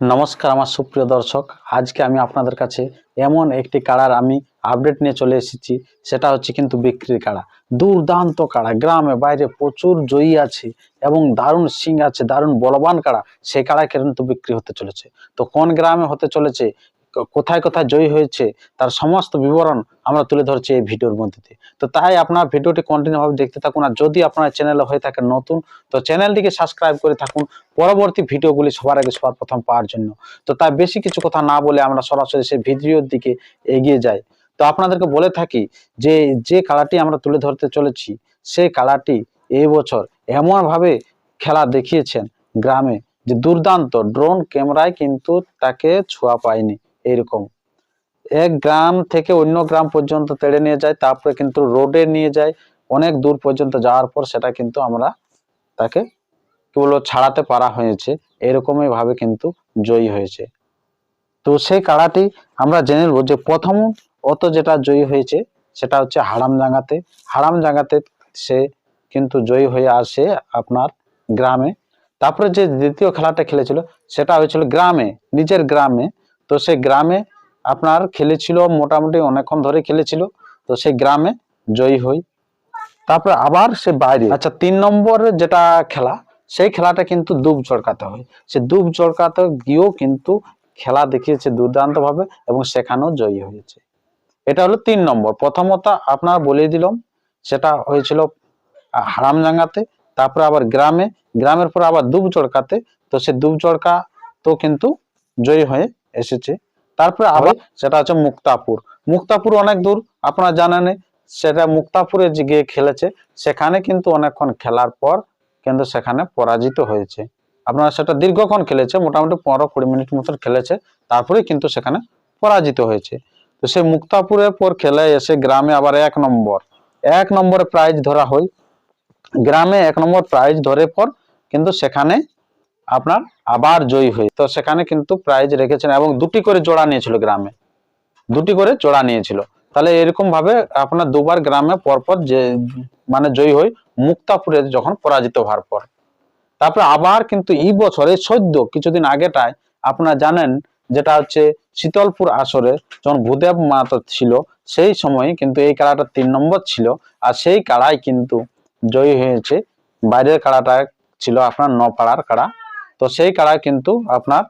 নমস্কার আমার সুপ্রিয় দর্শক। আজকে আমি আপনাদের কাছে এমন একটি কাড়ার আমি আপডেট নিয়ে চলে এসেছি, সেটা হচ্ছে কিন্তু বিক্রির কাড়া। দুর্দান্ত কাড়া, গ্রামে বাইরে প্রচুর জয়ী আছে এবং দারুণ সিং আছে, দারুণ বলবান কাড়া সেই কাড়া কিন্তু বিক্রি হতে চলেছে। তো কোন গ্রামে হতে চলেছে? কোথায় কোথায় জয়ী হয়েছে, তার সমস্ত বিবরণ আমরা তুলে ধরছি এই ভিডিওর মধ্যে। তো তাই আপনার ভিডিওটি কন্টিনিউ ভাবে দেখতে থাকুন, আর যদি আপনার চ্যানেলে হয়ে থাকে নতুন, তো চ্যানেলটিকে সাবস্ক্রাইব করে থাকুন। পরবর্তী ভিডিওগুলি সবার আগে সবার প্রথম পাওয়ার জন্য। তো তাই বেশি কিছু কথা না বলে আমরা সরাসরি সেই ভিডিওর দিকে এগিয়ে যাই। তো আপনাদেরকে বলে থাকি যে যে কালাটি আমরা তুলে ধরতে চলেছি সেই কালাটি এই বছর এমনভাবে খেলা দেখিয়েছেন গ্রামে যে দুর্দান্ত। ড্রোন ক্যামেরায় কিন্তু তাকে ছোঁয়া পায়নি। এইরকম এক গ্রাম থেকে অন্য গ্রাম পর্যন্ত তেড়ে নিয়ে যায়, তারপরে কিন্তু রোডে নিয়ে যায়, অনেক দূর পর্যন্ত যাওয়ার পর সেটা কিন্তু আমরা তাকে কি বলব, ছাড়াতে পারা হয়েছে। এরকমই ভাবে কিন্তু জয়ী হয়েছে। তো সেই কাড়াটি আমরা জেনে নেব যে প্রথম অত যেটা জয়ী হয়েছে, সেটা হচ্ছে হারাম জাঙ্গাতে হারাম জাঙ্গাতে সে কিন্তু জয়ী হয়ে আসে আপনার গ্রামে। তারপরে যে দ্বিতীয় খেলাটা খেলেছিল, সেটা হয়েছিল গ্রামে, নিজের গ্রামে। তো সেই গ্রামে আপনার খেলেছিল, মোটামুটি অনেকক্ষণ ধরে খেলেছিল, তো সেই গ্রামে জয়ী হই। তারপরে আবার সে বাইরে আচ্ছা তিন নম্বরের যেটা খেলা, সেই খেলাটা কিন্তু দুব চড়কাতে হয়। সে দুব চড়কাতে গিয়েও কিন্তু খেলা দেখিয়েছে দুর্দান্ত ভাবে এবং সেখানেও জয়ী হয়েছে। এটা হলো তিন নম্বর। প্রথমত আপনার বলে দিলাম, সেটা হয়েছিল হারামজাঙ্গাতে, তারপরে আবার গ্রামে, গ্রামের পর আবার দুব চড়কাতে তো সে দুব চড়কা তো কিন্তু জয়ী হয়ে এসেছে। তারপরে আবার সেটা হচ্ছে মুক্তাপুর। মুক্তাপুর অনেক দূর আপনারা জানেন সেটা মুক্তাপুরে গিয়ে খেলেছে সেখানে কিন্তু অনেকক্ষণ খেলার পর কিন্তু সেখানে পরাজিত হয়েছে। আপনারা সেটা দীর্ঘক্ষণ খেলেছে মোটামুটি পনেরো কুড়ি মিনিট মতন খেলেছে তারপরে কিন্তু সেখানে পরাজিত হয়েছে। তো সেই মুক্তাপুরের পর খেলে এসে গ্রামে আবার এক নম্বর। এক নম্বরে প্রাইজ ধরা হয়। গ্রামে এক নম্বর প্রাইজ ধরে পর কিন্তু সেখানে আপনার আবার জয়ী হয়ে তো সেখানে কিন্তু প্রাইজ রেখেছেন এবং দুটি করে জোড়া নিয়েছিল গ্রামে। দুটি করে জোড়া নিয়েছিল। তাহলে এরকম ভাবে আপনার দুবার গ্রামে পরপর যে মানে জয়ী হই মুক্তাপুরে যখন পরাজিত হওয়ার পর। তারপরে আবার কিন্তু এই বছরে সদ্য কিছুদিন আগেটায় আপনারা জানেন যেটা হচ্ছে শীতলপুর আসরে যখন ভূদেব মাহাতো ছিল, সেই সময় কিন্তু এই কাড়াটা তিন নম্বর ছিল। আর সেই কাড়াই কিন্তু জয়ী হয়েছে। বাইরের কাড়াটা ছিল আপনার নপাড়ার কাড়া। তো সেই কাড়া কিন্তু আপনার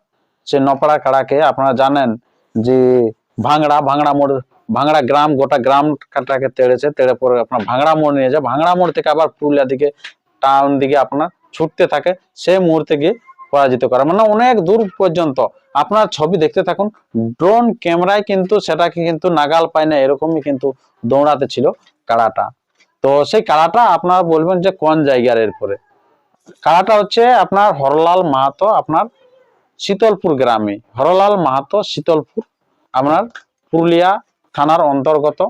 সে নপাড়া কাড়াকে আপনারা জানেন যে ভাঙড়া ভাঙড়া মোড়, ভাঙড়া গ্রাম, গোটা গ্রামটাকে তেড়েছে, তেড়ে পরে আপনার ভাঙড়া মোড় নিয়ে যায়। ভাঙড়া মোড় থেকে আবার পুরুলিয়া দিকে, টাউন দিকে আপনার ছুটতে থাকে, সেই মুহূর্তে গিয়ে পরাজিত করে। মানে অনেক দূর পর্যন্ত আপনার ছবি দেখতে থাকুন, ড্রোন ক্যামেরায় কিন্তু সেটাকে কিন্তু নাগাল পায় না, এরকমই কিন্তু দৌড়াতে ছিল কাড়াটা। তো সেই কাড়াটা আপনারা বলবেন যে কোন জায়গার এরপরে? কাড়াটা হচ্ছে আপনার হরলাল মাহাতো আপনার শীতলপুর গ্রামে। হরলাল মাহাতো শীতলপুর, আপনার পুরুলিয়া থানার অন্তর্গত।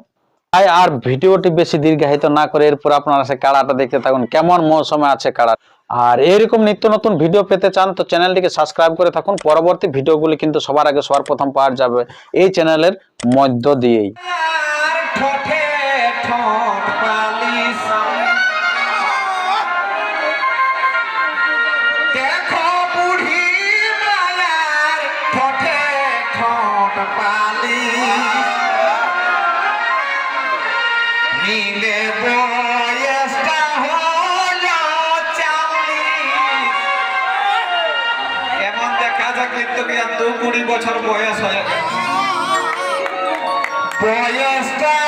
তাই আর ভিডিওটি বেশি দীর্ঘায়িত না করে এরপর আপনারা সে কাড়াটা দেখতে থাকুন, কেমন মৌসুমে আছে কাড়া আর এরকম নিত্য নতুন ভিডিও পেতে চান তো চ্যানেলটিকে সাবস্ক্রাইব করে থাকুন, পরবর্তী ভিডিওগুলি কিন্তু সবার আগে সবার প্রথম পাওয়া যাবে এই চ্যানেলের মধ্য দিয়েই। পালিশ নীলে এমন দেখা দু কুড়ি বছর বয়স হয়ে বয়সটা